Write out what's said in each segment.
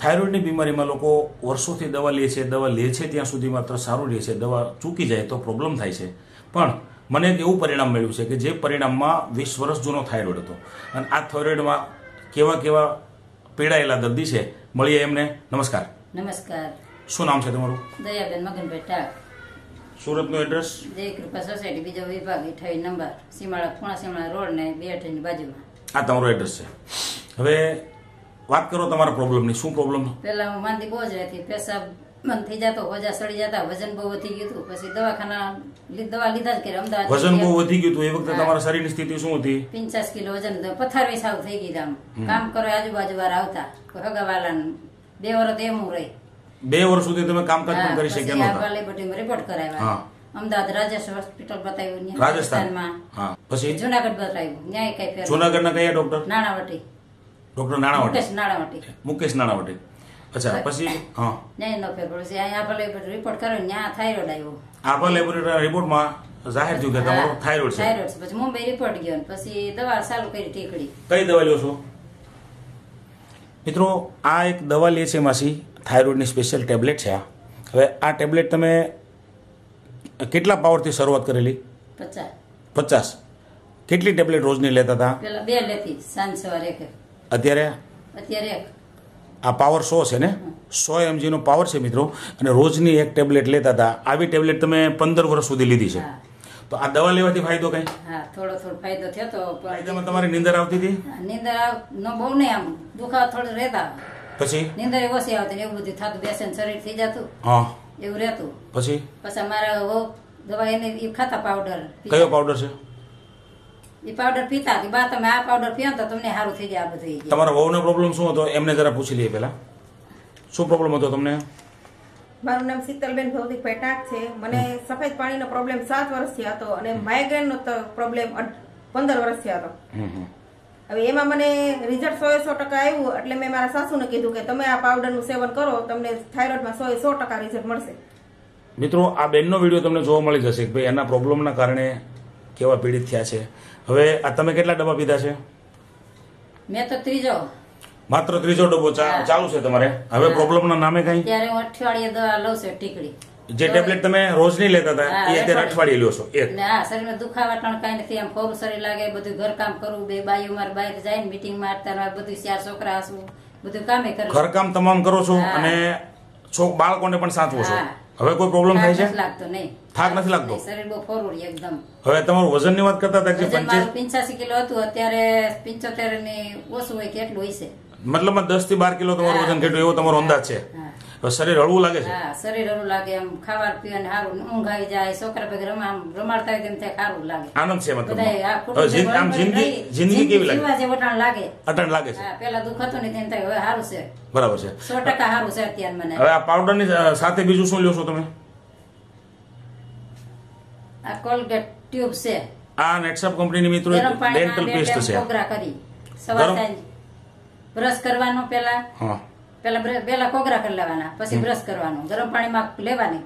થાઇરોઇડની બીમારીમાં લોકો વર્ષોથી દવા લે છે દવા લે છે ત્યાં સુધી માત્ર સારું રહે છે દવા ચૂકી જાય તો પ્રોબ્લેમ થાય છે. પણ મને એક એવું પરિણામ મળ્યું છે કે જે પરિણામમાં વીસ વર્ષ જૂનો થાઇરોઇડ હતો. અને આ થાઇરોઇડમાં કેવા કેવા પીડાયેલા દર્દી છે મળીએ એમને. નમસ્કાર. નમસ્કાર. શું નામ છે તમારું? દયાબેન મગનભાઈ ટાક સુરતનું એડ્રેસ? જય કૃપા સોસાયટી બીજો વિભાગ અઠાવી નંબર સીમાળા ખૂણા સીમાળા રોડ ને બે અઠાની બાજુમાં. આ તમારું એડ્રેસ છે. હવે વાત કરો તમારા પ્રોબ્લેમની શું પ્રોબ્લેમ પહેલા હું માંદી બહુ જ હતી. પેશાબ બંધ થઈ જતો હોજા સડી જતા વજન બહુ વધી ગયું હતું. પછી દવાખાના દવા લીધા જ કરે અમદાવાદ વજન બહુ વધી ગયું હતું. એ વખતે તમારા શરીરની સ્થિતિ શું હતી? પચાસ કિલો વજન હતું. પથારી સાવ થઈ ગઈ આમ. કામ કરો આજુબાજુ વાળા આવતા. હગાવાલા બે વર્ષ એમ રહી. બે વર્ષ સુધી તમે કામકાજ પણ કરી શક્યા નહોતા. લેબોરેટરીમાં રિપોર્ટ કરાવ્યા. અમદાવાદ રાજેશ હોસ્પિટલ બતાવ્યું રાજસ્થાનમાં હા. પછી? જુનાગઢ બતાવ્યું ન્યાય કઈ ફેર જુનાગઢના કયા ડોક્ટર નાણાવટી. ડોક્ટર નાણાવટી. મુકેશ નાણાવટી. મુકેશ નાણાવટી. અચ્છા પછી? હા. નહીં નો ફેર પડશે અહીંયા ભલે રિપોર્ટ કર્યો ત્યાં થાઇરોઇડ આવ્યો. આપા લેબોરેટરી રિપોર્ટમાં જાહેર થયું કે તમારો થાઇરોઇડ છે. થાઇરોઇડ છે. પછી મુંબઈ રિપોર્ટ ગયો પછી દવા ચાલુ કરી ટીકડી. કઈ દવા લ્યો છો? મિત્રો આ એક દવા લે છે માસી થાઇરોઇડની સ્પેશિયલ ટેબ્લેટ છે આ. હવે આ ટેબ્લેટ તમે કેટલા પાવરથી શરૂઆત કરેલી? પચાસ. પચાસ. કેટલી ટેબ્લેટ રોજની લેતા હતા? બે લેતી સાંજ સવારે એક. અત્યારે અત્યારે આ પાવર સો છે ને? સો એમજીનો પાવર છે મિત્રો. અને રોજની એક ટેબ્લેટ લેતા હતા. આવી ટેબ્લેટ તમે પંદર વર્ષ સુધી લીધી છે. તો આ દવા લેવાથી ફાયદો કઈ? હા થોડો થોડો ફાયદો થયો તો ફાયદામાં તમારી નીંદર આવતી હતી? નીંદર નો બહુ નહીં આમ. દુખાવા થોડો રહેતા. પછી? નીંદર ઓછી આવતી એવું બધું થતું. બેસન શરીર થઈ જતું. હા. એવું રહેતું. પછી? પછી અમારા દવા એને ખાતા પાવડર કયો પાવડર છે? એ પાવડર પીતા કે બા તમે આ પાવડર પીઓ ને તો તમને સારું થઈ જાય આ બધું તમારા વહુનો પ્રોબ્લેમ શું હતો? એમને જરા પૂછી લઈએ પહેલા. શું પ્રોબ્લેમ હતો તમને? મારું નામ શીતલબેન ભૌતિક પેટાક છે. મને સફેદ પાણીનો પ્રોબ્લેમ સાત વર્ષથી હતો અને માઇગ્રેનનો પ્રોબ્લેમ પંદર વર્ષથી હતો. હવે એમાં મને રિઝલ્ટ સો સો ટકા આવ્યું એટલે મેં મારા સાસુને કીધું કે તમે આ પાવડરનું સેવન કરો તમને થાઇરોઇડમાં સો સો ટકા રિઝલ્ટ મળશે. મિત્રો આ બેનનો વીડિયો તમને જોવા મળી જશે કે ભાઈ એના પ્રોબ્લેમના કારણે કેવા પીડિત થયા છે? હવે આ તમે કેટલા ડબ્બા પીધા છે? મેં તો ત્રીજો. માત્ર ત્રીજો ડબ્બો ચાલુ છે તમારે? હવે પ્રોબ્લેમના નામે કઈ? ત્યારે હું અઠવાડિયે દવા લઉં છું ટીકડી જે ટેબ્લેટ તમે રોજની લેતા હતા એ અત્યારે અઠવાડિયે લ્યો છો એક. ને શરીરમાં દુખાવા ટાણ કઈ નથી આમ ફોરું શરીર લાગે બધું ઘરકામ કરવું બે બાઈઓ મારે બહાર જાય ને મીટિંગ મારતા બધું ચાર છોકરા હસવું બધું કામે કરવું ઘરકામ તમામ કરો છો અને છોક બાળકોને પણ સાચવો છો. હવે કોઈ પ્રોબ્લેમ થાય છે? લાગતો નહીં. થાક નથી લાગતો? શરીર બહુ ફોરું એકદમ. હવે તમારું વજનની વાત કરતા હતા કે પંચ્યાસી કિલો હતું અત્યારે પંચોતેર ને ઓછું હોય કે એટલું હોય છે. મતલબ દસથી બાર કિલો તમારું વજન ઘટ્યું એવો તમારો અંદાજ છે. શરીર હળવું લાગે છે? હા શરીર હળવું લાગે એમ ખાવા પીવાનું સારું ઊંઘ આવી જાય છોકરા ભેગા રમા રમાડતા હોય તેમ થાય સારું લાગે. આનંદ છે મતલબ આમ જિંદગી જિંદગી કેવી લાગે? જીવવા જેવું ટાણ લાગે. અટણ લાગે છે. પેલા દુઃખ હતું ને તેમ થાય હવે સારું છે. બરાબર છે. સો ટકા સારું છે અત્યારે મને. હવે આ પાવડરની સાથે બીજું શું લ્યો છો તમે? આ કોલગેટ ટ્યુબ છે. આ નેટસપ કંપનીની મિત્રો એક ડેન્ટલ પેસ્ટ છે. કોગરા કરી. સવાર? સાંજ. બ્રશ કરવાનો પેલા હા. પેલા પેલા કોગરા કરી લેવાના પછી બ્રશ કરવાનું. ગરમ પાણીમાં લેવાની.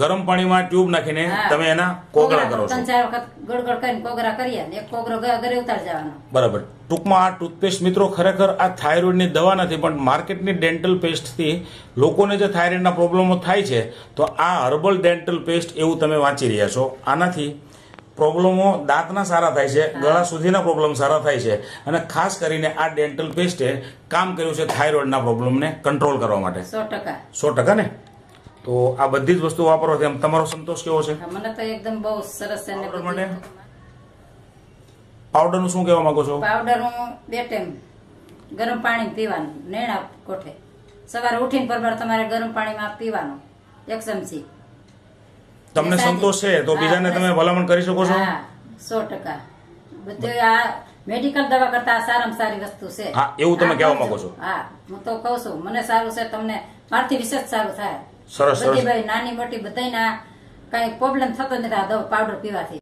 ગરમ પાણીમાં ટ્યુબ નાખીને હા. તમે એના કોગળા કરો છો. ત્રણ ચાર વખત ગળગળ કરીને કોગરા કરીએ ને એક કોગરો ઘરે ઉતાર જવાનો બરાબર. ટૂંકમાં આ ટૂથપેસ્ટ મિત્રો ખરેખર આ થાઇરોઇડની દવા નથી પણ માર્કેટની ડેન્ટલ પેસ્ટથી લોકોને જે થાઇરોઇડના પ્રોબ્લેમો થાય છે તો આ હર્બલ ડેન્ટલ પેસ્ટ એવું તમે વાંચી રહ્યા છો. આનાથી પ્રોબ્લેમો દાંતના સારા થાય છે ગળા સુધીના પ્રોબ્લેમ સારા થાય છે અને ખાસ કરીને આ ડેન્ટલ પેસ્ટે કામ કર્યું છે થાઇરોઇડના પ્રોબ્લેમને કંટ્રોલ કરવા માટે. સો ટકા. સો ટકા ને? તો આ બધી જ વસ્તુ વાપરો છે તમારો સંતોષ કેવો છે? મને તો એકદમ બહુ સરસ છે પાવડરનું શું કહેવા માંગો છો? પાવડર હું બે ટાઈમ ગરમ પાણી પીવાનું નેણા કોઠે. સવારે ઉઠીને બરોબર તમારે ગરમ પાણીમાં પીવાનું એક ચમચી તમને સંતોષ છે તો બીજાને તમે ભલામણ કરી શકો છો? હા સો ટકા. બધું આ મેડિકલ દવા કરતા સારામાં સારી વસ્તુ છે. હા, એવું તમે કહેવા કહું માંગો છો. હા હું તો કહું છું મને સારું છે તમને મારથી વિશેષ સારું થાય. સરસ, સરસ. નાની મોટી બધાયના કઈ પ્રોબ્લેમ થતો નથી આ દવા પાવડર પીવાથી